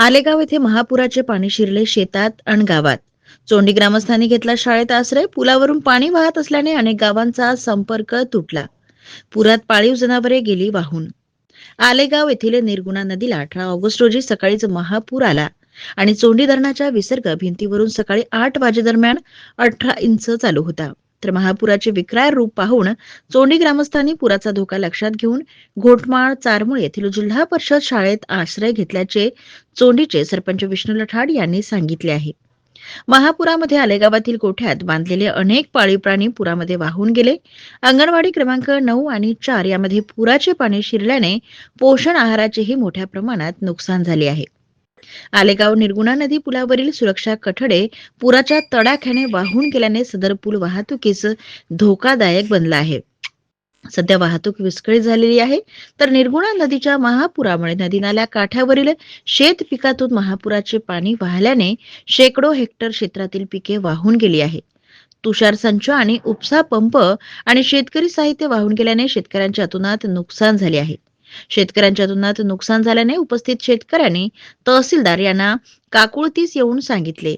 आलेगाव येथे महापुराचे पाणी शिरले शेतात आणि गावात. चोंडी ग्रामस्थांनी घेतला शाळेत आश्रय पुलावरून पाणी वाहत असल्याने अनेक गावांचा संपर्क तुटला. पुरात पाळीव जनावरे गेली वाहून. आलेगाव येथील निर्गुणा नदीला अठरा ऑगस्ट रोजी सकाळीच महापूर आला आणि चोंडी धरणाच्या विसर्ग भिंतीवरून सकाळी आठ वाजेदरम्यान अठरा इंच चालू होता. तर महापुराचे विक्राय रूप पाहून चोंडी ग्रामस्थांनी पुराचा धोका लक्षात घेऊन घोटमाळ चारमुळे येथील जिल्हा परिषद शाळेत आश्रय घेतल्याचे चोंडीचे सरपंच विष्णू लठाड यांनी सांगितले आहे. महापुरामध्ये आलेगावातील गोठ्यात बांधलेले अनेक पाळीव प्राणी पुरामध्ये वाहून गेले. अंगणवाडी क्रमांक नऊ आणि चार यामध्ये पुराचे पाणी शिरल्याने पोषण आहाराचेही मोठ्या प्रमाणात नुकसान झाले आहे. आलेगाव निर्गुणा नदी पुलावरील सुरक्षा कठडे पुराच्या तडाख्याने वाहून गेल्याने सदर पूल वाहतुकीस धोकादायक बनला आहे. सध्या वाहतूक विस्कळीत झालेली आहे. तर निर्गुणा नदीच्या महापुरामुळे नदी नाल्या काठावरील शेत पिकातून महापुराचे पाणी वाहल्याने शेकडो हेक्टर क्षेत्रातील पिके वाहून गेली आहे तुषार संच आणि उपसा पंप आणि शेतकरी साहित्य वाहून गेल्याने शेतकऱ्यांच्या अतुनात नुकसान झाले आहे. शेतकऱ्यांच्या तुलनात नुकसान झाल्याने उपस्थित शेतकऱ्यांनी तहसीलदार यांना काकुळतीस येऊन सांगितले.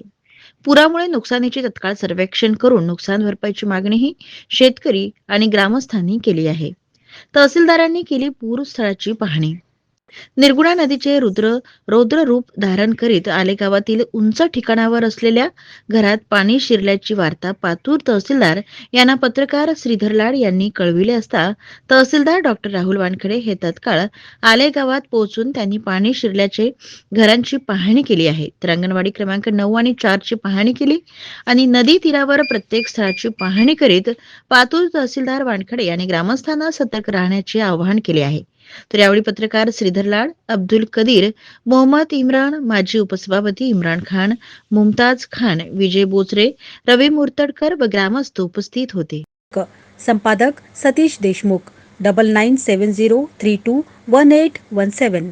पुरामुळे नुकसानीचे तत्काळ सर्वेक्षण करून नुकसान भरपाईची मागणीही शेतकरी आणि ग्रामस्थांनी केली आहे. तहसीलदारांनी केली पूर स्थळाची पाहणी. निर्गुणा नदीचे रुद्र रौद्र रूप धारण करीत आलेगावातील उंच ठिकाणावर असलेल्या घरात पाणी शिरल्याची वार्ता पातूर तहसीलदार यांना पत्रकार श्रीधर लाड यांनी कळविले असता तहसीलदार डॉक्टर राहुल वानखडे हे तत्काळ आलेगावात पोहोचून त्यांनी पाणी शिरल्याचे घरांची पाहणी केली आहे. तर अंगणवाडी क्रमांक नऊ आणि चारची पाहणी केली आणि नदी तीरावर प्रत्येक स्थळाची पाहणी करीत पातूर तहसीलदार वानखडे यांनी ग्रामस्थांना सतर्क राहण्याचे आवाहन केले आहे. तर यावेळी पत्रकार श्रीधर लाड अब्दुल कदीर मोहम्मद इम्रान माजी उपसभापती इम्रान खान मुमताज खान विजय बोचरे रवी मुर्तडकर व ग्रामस्थ उपस्थित होते. संपादक Satish Deshmukh double nine seven zero three two one eight one seven